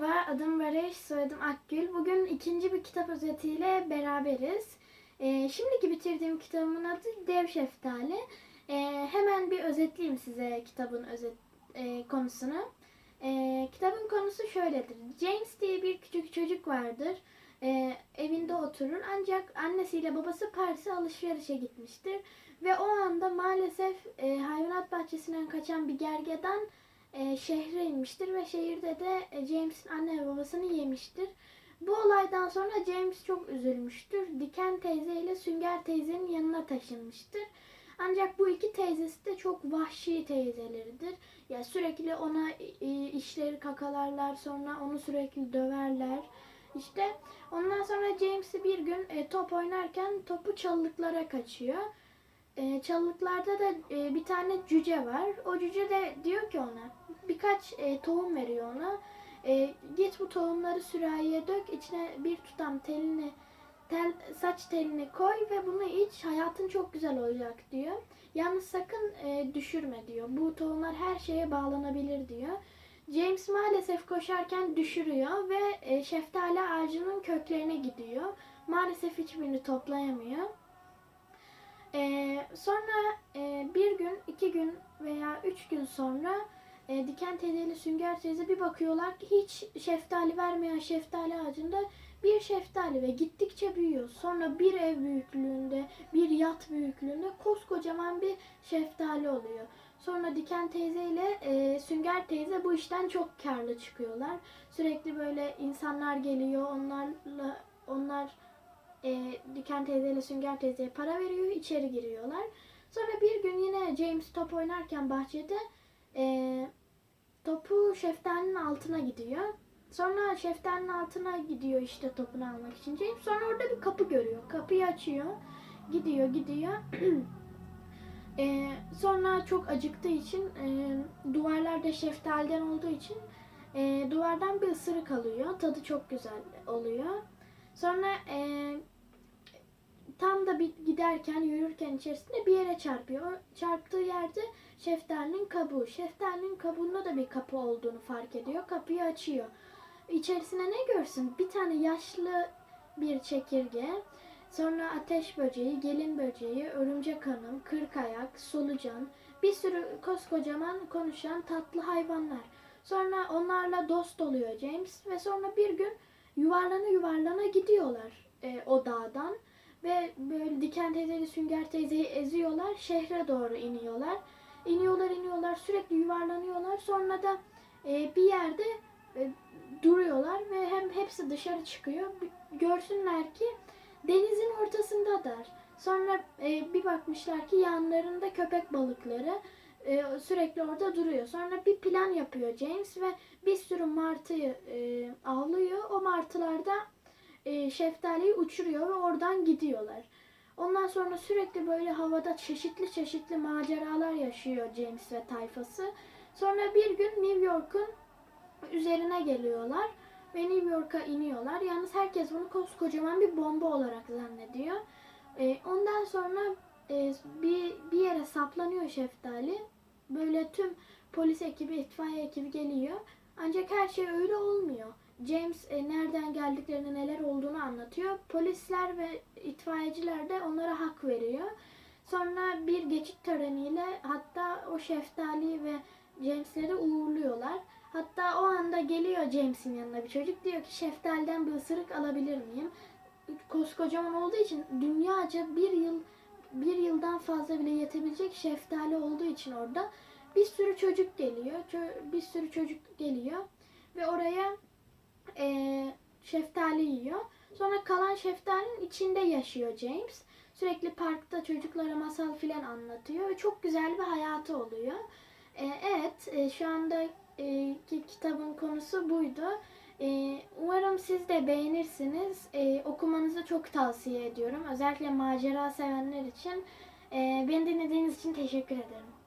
Merhaba, adım Barış, soyadım Akgül. Bugün ikinci bir kitap özetiyle beraberiz. Ee, şimdiki bitirdiğim kitabımın adı Dev Şeftali. Ee, hemen bir özetleyeyim size kitabın özet e, konusunu. Ee, kitabın konusu şöyledir. James diye bir küçük çocuk vardır. Ee, evinde oturur ancak annesiyle babası Paris'e alışverişe gitmiştir. Ve o anda maalesef e, hayvanat bahçesinden kaçan bir gergedan e, şehre inmiştir ve şehirde de e, James'in anne ve babasını yemiştir. Bu olaydan sonra James çok üzülmüştür. Diken teyze ile Sünger teyzenin yanına taşınmıştır. Ancak bu iki teyzesi de çok vahşi teyzeleridir. Ya sürekli ona işleri kakalarlar, sonra onu sürekli döverler. İşte ondan sonra James'i bir gün e, top oynarken topu çalılıklara kaçıyor. E, çalılıklarda da e, bir tane cüce var. O cüce de diyor ki ona birkaç e, tohum veriyor ona. E, git bu tohumları sürahiye dök. içine bir tutam telini tel, saç telini koy ve bunu iç. Hayatın çok güzel olacak diyor. Yalnız sakın e, düşürme diyor. Bu tohumlar her şeye bağlanabilir diyor. James maalesef koşarken düşürüyor ve e, şeftali ağacının köklerine gidiyor. Maalesef hiçbirini toplayamıyor. E, sonra e, bir gün, iki gün veya üç gün sonra e, Diken teyze ile Sünger teyze bir bakıyorlar ki hiç şeftali vermeyen şeftali ağacında bir şeftali ve gittikçe büyüyor. Sonra bir ev büyüklüğünde, bir yat büyüklüğünde koskocaman bir şeftali oluyor. Sonra Diken teyze ile e, Sünger teyze bu işten çok karlı çıkıyorlar. Sürekli böyle insanlar geliyor, onlarla onlar e, Diken teyze ile Sünger teyzeye para veriyor, içeri giriyorlar. Sonra bir gün yine James top oynarken bahçede e, topu şeftalinin altına gidiyor. Sonra şeftalinin altına gidiyor işte topunu almak için James. Sonra orada bir kapı görüyor. Kapıyı açıyor. Gidiyor gidiyor. e, sonra çok acıktığı için e, duvarlar da şeftaliden olduğu için e, duvardan bir ısırık alıyor. Tadı çok güzel oluyor. Sonra e, giderken yürürken içerisinde bir yere çarpıyor. Çarptığı yerde şeftalinin kabuğu. Şeftalinin kabuğunda da bir kapı olduğunu fark ediyor. Kapıyı açıyor. İçerisine ne görsün? Bir tane yaşlı bir çekirge, sonra ateş böceği, gelin böceği, örümcek hanım, kırk ayak, solucan, bir sürü koskocaman konuşan tatlı hayvanlar. Sonra onlarla dost oluyor James ve sonra bir gün yuvarlana yuvarlana gidiyorlar e, o dağdan ve böyle diken teyzeyle sünger teyzeyi eziyorlar. Şehre doğru iniyorlar. İniyorlar iniyorlar sürekli yuvarlanıyorlar. Sonra da e, bir yerde e, duruyorlar ve hem hepsi dışarı çıkıyor. Görsünler ki denizin ortasındalar. Sonra e, bir bakmışlar ki yanlarında köpek balıkları e, sürekli orada duruyor. Sonra bir plan yapıyor James ve bir sürü martıyı e, avlıyor. O martılar da e, şeftaliyi uçuruyor ve oradan gidiyorlar. Ondan sonra sürekli böyle havada çeşitli çeşitli maceralar yaşıyor James ve tayfası. Sonra bir gün New York'un üzerine geliyorlar ve New York'a iniyorlar. Yalnız herkes bunu koskocaman bir bomba olarak zannediyor. E, ondan sonra e, bir, bir yere saplanıyor şeftali. Böyle tüm polis ekibi, itfaiye ekibi geliyor. Ancak her şey öyle olmuyor. James e, nereden geldiklerini, neler olduğunu anlatıyor. Polisler ve itfaiyeciler de onlara hak veriyor. Sonra bir geçit töreniyle hatta o şeftali ve James'leri uğurluyorlar. Hatta o anda geliyor James'in yanına bir çocuk diyor ki şeftaliden bir ısırık alabilir miyim? Koskocaman olduğu için dünyaca bir yıl bir yıldan fazla bile yetebilecek şeftali olduğu için orada bir sürü çocuk geliyor. Bir sürü çocuk geliyor ve oraya e, şeftali yiyor. Sonra kalan şeftalinin içinde yaşıyor James. Sürekli parkta çocuklara masal filan anlatıyor ve çok güzel bir hayatı oluyor. E, evet, e, şu anda e, ki kitabın konusu buydu. E, umarım siz de beğenirsiniz. E, okumanızı çok tavsiye ediyorum. Özellikle macera sevenler için. E, beni dinlediğiniz için teşekkür ederim.